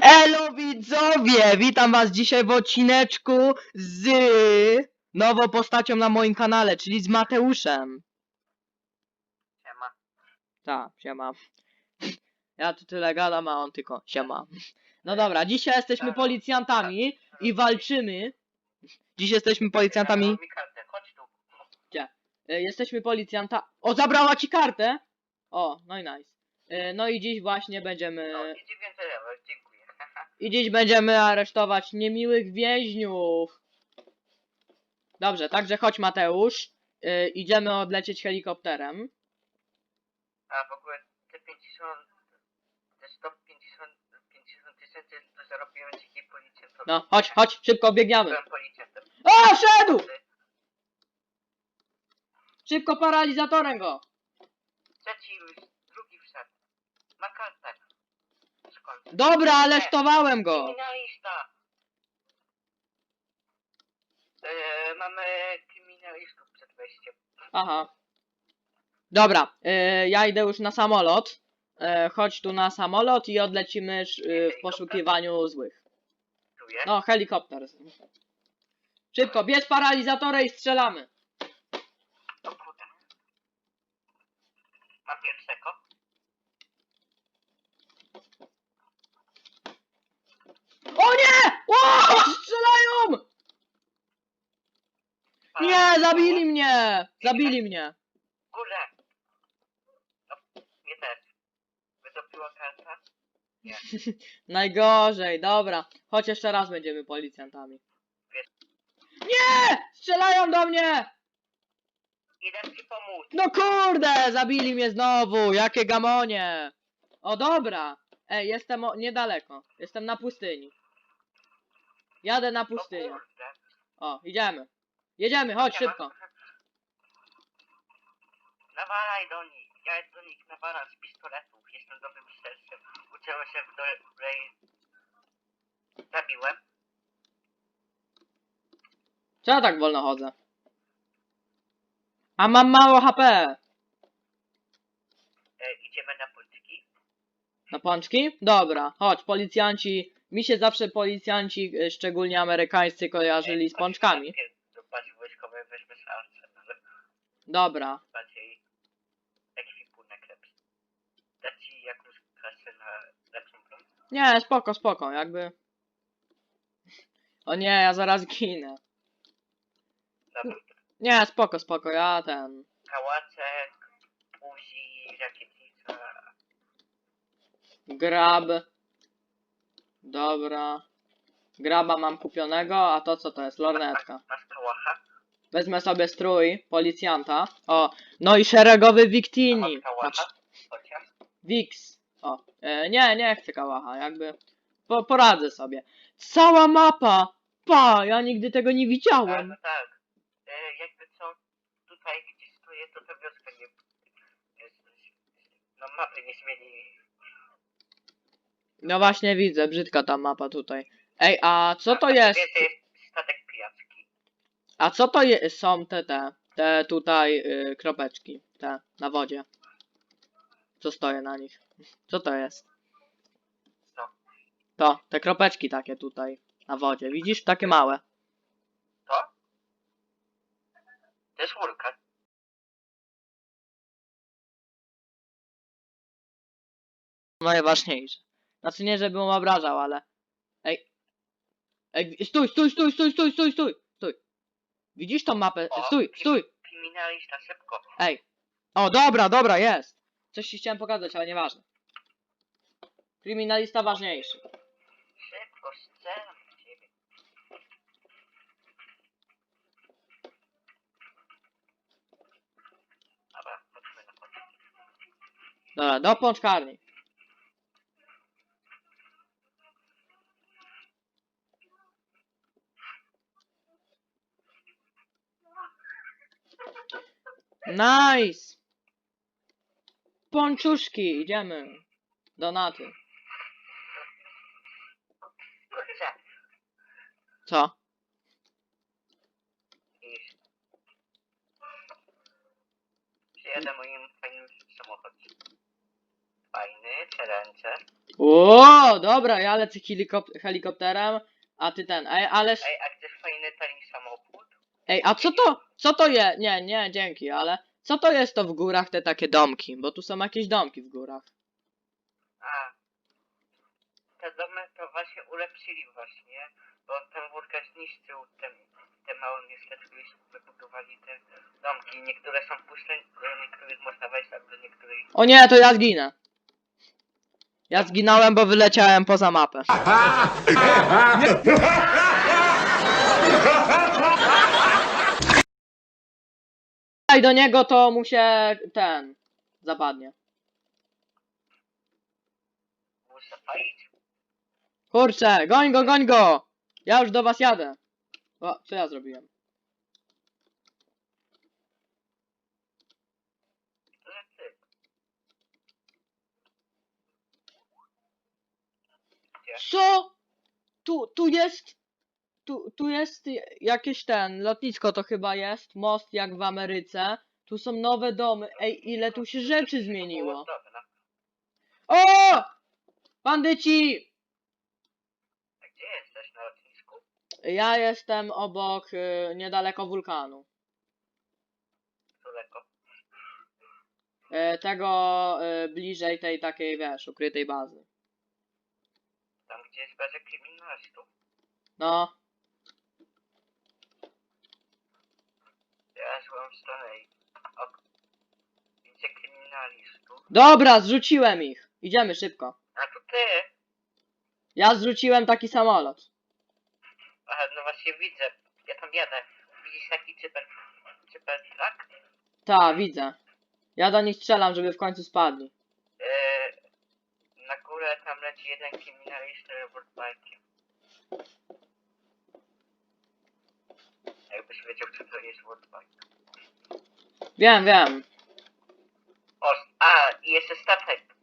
Elo widzowie! Witam was dzisiaj w odcineczku z nową postacią na moim kanale, czyli z Mateuszem. Siema. Tak, siema. Ja tu tyle gadam, a on tylko siema. No dobra, dzisiaj jesteśmy policjantami i walczymy. Dziś jesteśmy policjantami. Tu. E, Jesteśmy policjanta. O, zabrała ci kartę! O, no i nice. E, No i dziś właśnie będziemy. No, level, dziękuję. I dziś będziemy aresztować niemiłych więźniów. Dobrze, także chodź Mateusz. Yy, idziemy odlecieć helikopterem. A w ogóle te 50, te 150 50 tysięcy to zarobiłem dzięki policjantowi. No, chodź, chodź, szybko biegniemy. Byłem policjantem. O, szedł! Szybko paralizatorem go. Trzeci już, drugi wszedł. Ma Dobra, aresztowałem go. Kryminalista! Eee, mamy kryminalistów przed wejściem. Aha. Dobra, yy, ja idę już na samolot. Yy, chodź tu na samolot i odlecimy w poszukiwaniu złych. Tu jest. No, helikopter. Szybko, bierz paralizatorę i strzelamy. O kurde. Mam pierwszego. O nie! O! Strzelają! Nie, zabili Zabili mnie. Górę! No, mnie też. Karta. Najgorzej, dobra. Chodź jeszcze raz będziemy policjantami. Nie! Strzelają do mnie! Idę ci pomóc. No kurde, zabili mnie znowu, jakie gamonie. O dobra. Ej, jestem o, niedaleko. Jestem na pustyni. Jadę na O pustynię. kurde. O, idziemy. Jedziemy, chodź szybko. Nawalaj do nich. Ja do nich nawalam z pistoletów. Jestem dobrym strzelcem. Uczyłem się w dobrej... Zabiłem. Co ja tak wolno chodzę? A mam mało HP. E, idziemy na pączki. Na pączki? Dobra, chodź, policjanci. Mi się zawsze policjanci, y, szczególnie amerykańscy, kojarzyli z pączkami. Weźmy szarce. Dobra. Bardziej Nie, spoko, spoko, jakby. O nie, ja zaraz ginę. Dobra. Nie, spoko, spoko, ja ten. Kałacek, buzi, rakietnica. Grab. Dobra. Graba mam kupionego, a to co to jest? Lornetka. Masz kałacha? Wezmę sobie strój policjanta. O, no i szeregowy A Victini. masz? Chociaż? Wix. O, e, nie, nie chcę kałacha, jakby. Po, poradzę sobie. Cała mapa! Pa, ja nigdy tego nie A, widziałem. no tak. E, jakby co, tutaj gdzie stoję, to ta wioska nie... jest- No mapy nie zmieni. No właśnie widzę, brzydka ta mapa tutaj. Ej, a co to jest? Więcej jest statek pijacki. A co to je, są te, te, te tutaj y, kropeczki, te, na wodzie? Co stoję na nich? Co to jest? Co? To, te kropeczki takie tutaj, na wodzie, widzisz? Takie małe. To? To jest wulkan. Najważniejsze. Znaczy nie, żebym obrażał, ale... Ej. Ej, stój, stój, stój, stój, stój, stój, stój, stój. Widzisz tą mapę? O, Stój, stój. Kryminalista, szybko. Ej. O, dobra, dobra, jest. Coś ci chciałem pokazać, ale nieważne. Kryminalista ważniejszy. Szybko, strzelam w ciebie. Dobra, chodźmy na początek. Dobra, do pączkarni. Nice! Pączuszki, idziemy. Donaty. Kurczę, Co? Przyjadę moim fajnym samochodem. fajny, Challenger. O, dobra, ja lecę helikop- helikopterem, a ty ten, ej, ależ, Ej, a chcesz fajny tani samochód? ej, a co to, co to jest, nie, nie, dzięki, ale co to jest to w górach, te takie domki, bo tu są jakieś domki w górach. A. Te domy to właśnie ulepszyli właśnie, bo ten wulkan zniszczył te, te małe miasteczko i wybudowali te domki. Niektóre są puste, niektórych można wejść, a do niektórych... O nie, to ja zginę. Ja zginąłem, bo wyleciałem poza mapę. Daj do niego, to mu się ten zapadnie. Muszę. Kurczę, goń go, goń go! Ja już do was jadę. O, co ja zrobiłem? Co? Tu, tu jest. Tu, tu jest jakieś ten, lotnisko to chyba jest, most jak w Ameryce. Tu są nowe domy. Ej, ile tu się rzeczy zmieniło. O! Bandyci! A gdzie jesteś na lotnisku? Ja jestem obok, y, niedaleko wulkanu. Daleko. Y, tego y, bliżej tej takiej, wiesz, ukrytej bazy. Tam gdzie jest baza kryminalistów. No, Złam stronę i... Widzę kryminalistów. dobra, zrzuciłem ich. Idziemy szybko. A to ty! Ja zrzuciłem taki samolot. Aha, no właśnie widzę. Ja tam jadę. Widzisz taki cyber... cyber truck? Ta, widzę. Ja do nich strzelam, żeby w końcu spadli. Yy, na górę tam leci jeden kryminalista robotbajkiem. Jakbyś wiedział, co to jest robotbike. Wiem, wiem. O, a, i jeszcze statek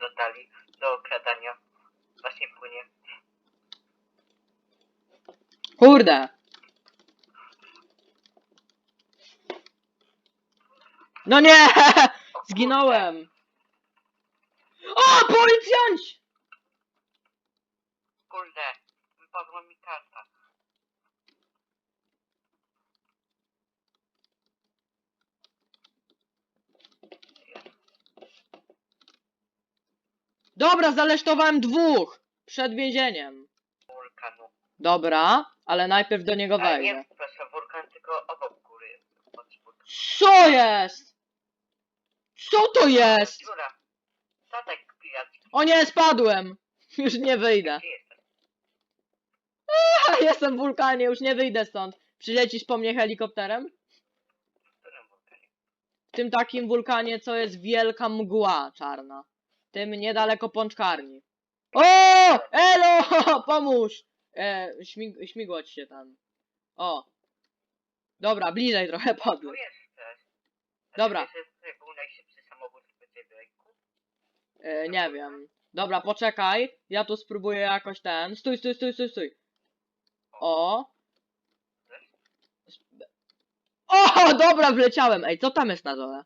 dodali do okradania. Właśnie płynie. Kurde. No nie! Zginąłem. O, policjanci! Kurde, wypadła mi karta. Dobra, zalesztowałem dwóch. Przed więzieniem. Wulkanu. Dobra, ale najpierw do niego Ale wejdę. nie, proszę, wulkan tylko obok góry. Pod spód. Co jest? Co to jest? Dziura. Statek piracki. O nie, spadłem. Już nie wyjdę. Gdzie jesteś? Jestem w wulkanie, już nie wyjdę stąd. Przylecisz po mnie helikopterem? W którym wulkanie? W tym takim wulkanie, co jest wielka mgła czarna. Tym niedaleko pączkarni. O! Elo! Pomóż! E, śmig śmigłoć się tam. O. Dobra, bliżej trochę. A Dobra. Peciebrejku? E, nie wiem. Dobra, poczekaj. Ja tu spróbuję jakoś ten. Stój, stój, stój, stój, stój. O. O, dobra, wleciałem. Ej, co tam jest na dole?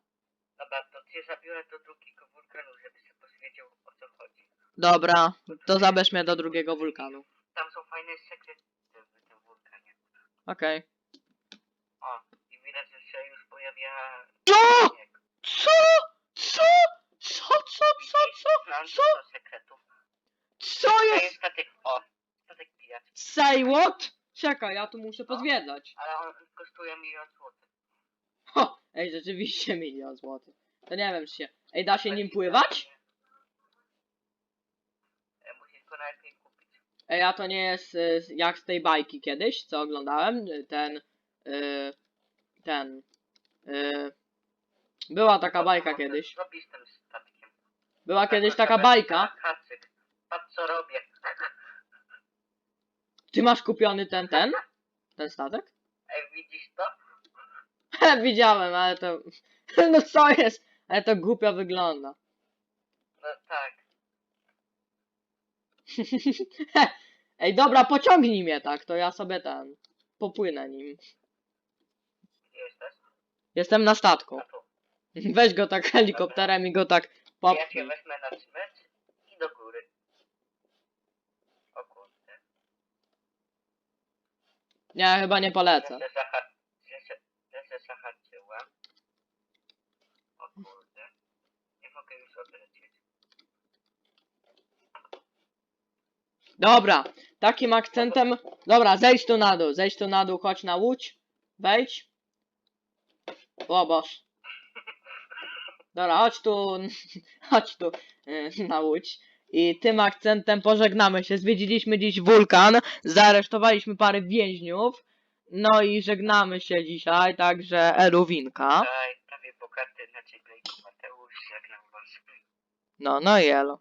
Dobra, to cię zabiorę do drugiego wulkanu, żeby się poswiedział o co chodzi. Dobra, to zabierz mnie do drugiego wulkanu. Tam są fajne sekrety w tym wulkanie. Okej. O, i widać, że się już pojawia Co? śnieg. Co? Co? Co, co, co, co? Co? sekretów. Co To jest? jest statek, o, statek pijacz. Say what? Czekaj, ja tu muszę pozwiedzać. Ale on kosztuje milion złotych. Ho, ej, rzeczywiście milion złotych. To nie wiem, czy się... Ej, da się nim pływać? E, Musisz go najpierw kupić. Ej, a to nie jest y, jak z tej bajki kiedyś, co oglądałem? Y, Ten... Y, ten... Y, była taka bajka kiedyś. Zrobisz tym statkiem. Była kiedyś Tak, taka tak, bajka. tak. Patrz co robię. Ty masz kupiony ten, ten? Ten statek? Ej, widzisz to? Widziałem, ale to... No co jest? Ale to głupio wygląda. No tak. Ej, dobra, pociągnij mnie tak, to ja sobie ten... Popłynę nim. Jesteś? Jestem na statku. A tu. Weź go tak helikopterem i go tak Ja cię wezmę na smycz i do góry. O kurde. Nie, chyba nie polecę zaha- ja się, ja się zahaczyłem. O kurde. Nie mogę już odlecieć. Dobra, takim akcentem. Dobra, zejdź tu na dół, zejdź tu na dół, chodź na łódź. Wejdź. O boż. Dobra, chodź tu, chodź tu y, na łódź. I tym akcentem pożegnamy się. Zwiedziliśmy dziś wulkan, zaaresztowaliśmy parę więźniów. No i żegnamy się dzisiaj, także Eluwinka. Daj, prawie bogaty na ciebie Mateusz, jak nam was. No, no i elo.